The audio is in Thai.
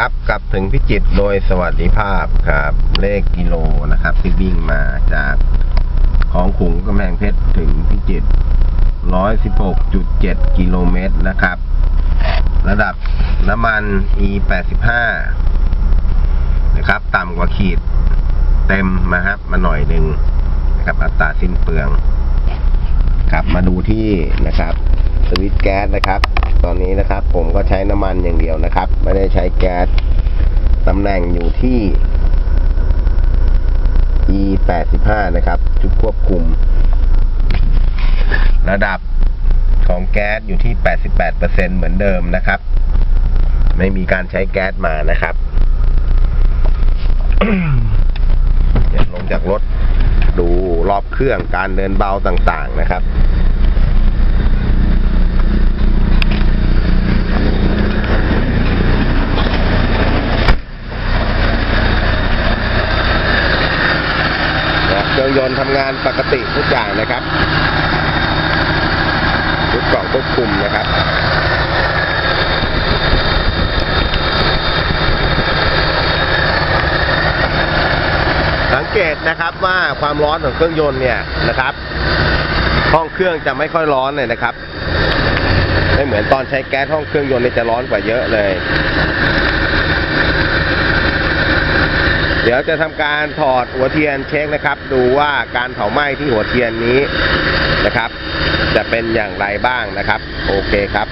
ครับกลับถึงพิจิตรโดยสวัสดิภาพครับ เลขกิโลนะครับที่วิ่งมาจากของขุงกำแพงเพชรถึงพิจิตร116.7 กิโลเมตรนะครับ ระดับน้ำมัน E 85 นะครับ ต่ำกว่าขีดเต็มนะครับ มาหน่อยหนึ่งนะครับ อัตราสิ้นเปลือง ครับมาดูที่นะครับ สวิตช์แก๊สนะครับ ตอนนี้นะครับ ผมก็ใช้น้ำมันอย่างเดียวนะครับ ไม่ได้ใช้แก๊สตำแหน่งอยู่ที่ E 85นะครับ จุดควบคุม ระดับของแก๊สอยู่ที่ 88%เหมือนเดิมนะครับ ไม่มีการใช้แก๊สมานะครับเดี๋ยวลงจากรถดูรอบเครื่องการเดินเบาต่างๆนะครับ เค รื่องยนต์ทำงานปกติทุกอย่างนะครับชุดกล่องควบคุมนะครับสังเกตนะครับว่าความร้อนของเครื่องยนต์เนี่ยนะครับห้องเครื่องจะไม่ค่อยร้อนเลยนะครับ ไม่เหมือนตอนใช้แก๊สห้องเครื่องยนต์เนี่ยจะร้อนกว่าเยอะเลย เดี๋ยวจะทำการถอดหัวเทียนเช็คนะครับ ดูว่าการเผาไหม้ที่หัวเทียนนี้นะครับ จะเป็นอย่างไรบ้างนะครับ โอเคครับ